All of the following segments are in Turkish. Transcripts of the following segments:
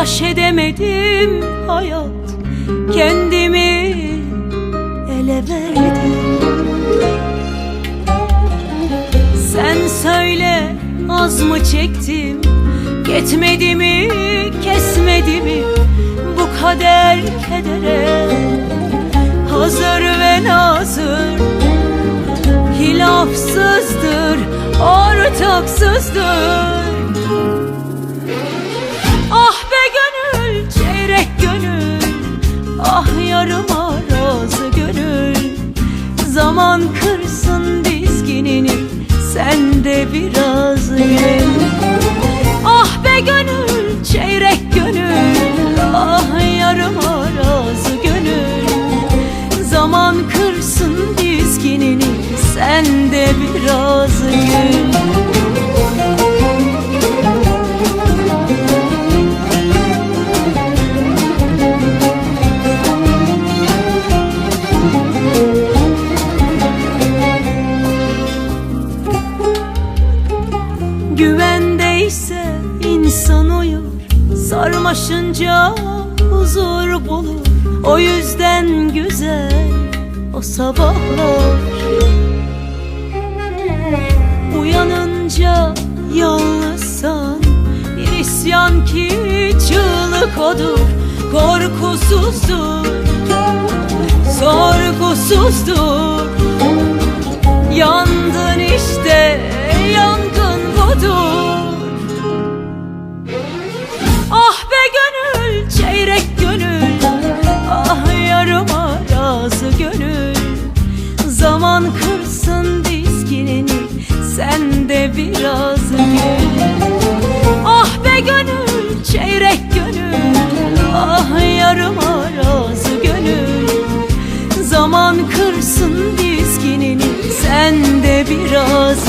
baş edemedim hayat. Kendimi ele verdim. Sen söyle az mı çektim? Yetmedi mi kesmedi mi? Bu kader kedere. Hazır ve nazır Hilafsızdır Ortaksızdır Kırsın dizginini Sen de biraz gül Sarmaşınca huzur bulur. O yüzden güzel o sabahlar. Uyanınca yalnızsan Bir isyan ki çığlık odur. Korkusuzdur Sorgusuzdur Zaman kırsın dizginini Sen de biraz gül Ah be gönül çeyrek gönül Ah yarım razı gönül. Zaman kırsın dizginini Sen de biraz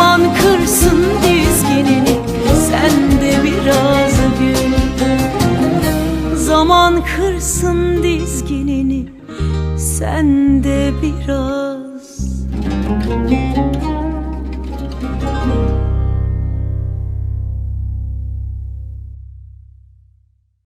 Zaman kırsın dizginini Sen de biraz gül. Zaman kırsın dizginini Sen de biraz